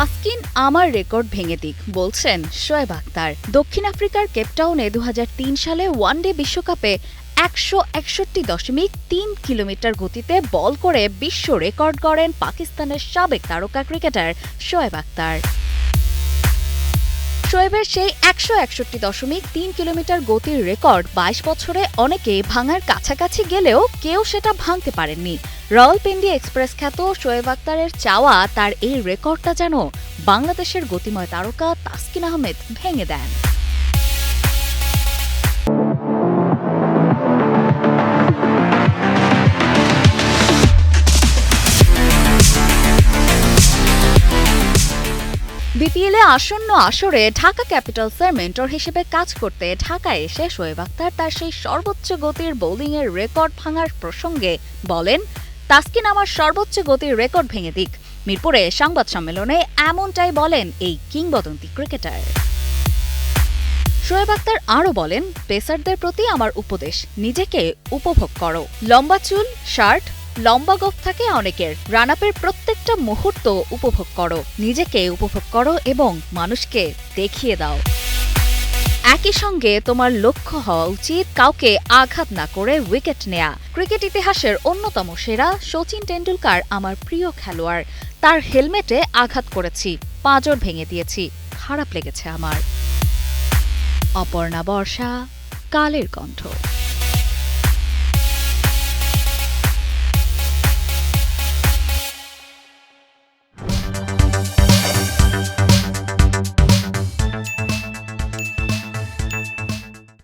তাসকিন আমার রেকর্ড ভেঙে দিক, বলছেন শোয়েব আক্তার দক্ষিণ আফ্রিকার কেপটাউনে দু হাজার তিন সালে ওয়ানডে বিশ্বকাপে একশো একষট্টি দশমিক তিন কিলোমিটার গতিতে বল করে বিশ্ব রেকর্ড গড়েন পাকিস্তানের সাবেক তারকা ক্রিকেটার শোয়েব আক্তার শোয়েবের সেই একশো একষট্টি দশমিক তিন কিলোমিটার গতির রেকর্ড বাইশ বছরে অনেকে ভাঙার কাছাকাছি গেলেও কেউ সেটা ভাঙতে পারেননি। রয়্যালপিন্ডি এক্সপ্রেস খ্যাত শোয়েব আক্তারের চাওয়া তার এই রেকর্ডটা যেন বাংলাদেশের গতিময় তারকা তাসকিন আহমেদ ভেঙে দেন। বিপিএলে আসন্ন আসরে ঢাকা ক্যাপিটালসের মেন্টর হিসেবে কাজ করতে ঢাকায় এসে শোয়েব আক্তার তার সেই সর্বোচ্চ গতির বোলিংয়ের রেকর্ড ভাঙার প্রসঙ্গে বলেন, তাসকিন আমার সর্বোচ্চ গতির রেকর্ড ভেঙে দিক। মিরপুরে সংবাদ সম্মেলনে এমনটাই বলেন এই কিংবদন্তি ক্রিকেটার। শোয়েব আক্তার আরও বলেন, পেসারদের প্রতি আমার উপদেশ, নিজেকে উপভোগ করো। লম্বা চুল, শার্ট, লম্বা গফ থাকে অনেকের। রানাপের প্রত্যেকটা মুহূর্ত উপভোগ করো। নিজেকে উপভোগ করো এবং মানুষকে দেখিয়ে দাও। একই সঙ্গে তোমার লক্ষ্য হওয়া উচিত কাউকে আঘাত না করে উইকেট নেয়া। ক্রিকেট ইতিহাসের অন্যতম সেরা সচিন টেন্ডুলকার আমার প্রিয় খেলোয়াড়। তার হেলমেটে আঘাত করেছি, পাঁজর ভেঙে দিয়েছি, খারাপ লেগেছে আমার। অপর্ণা বর্ষা, কালের কণ্ঠ।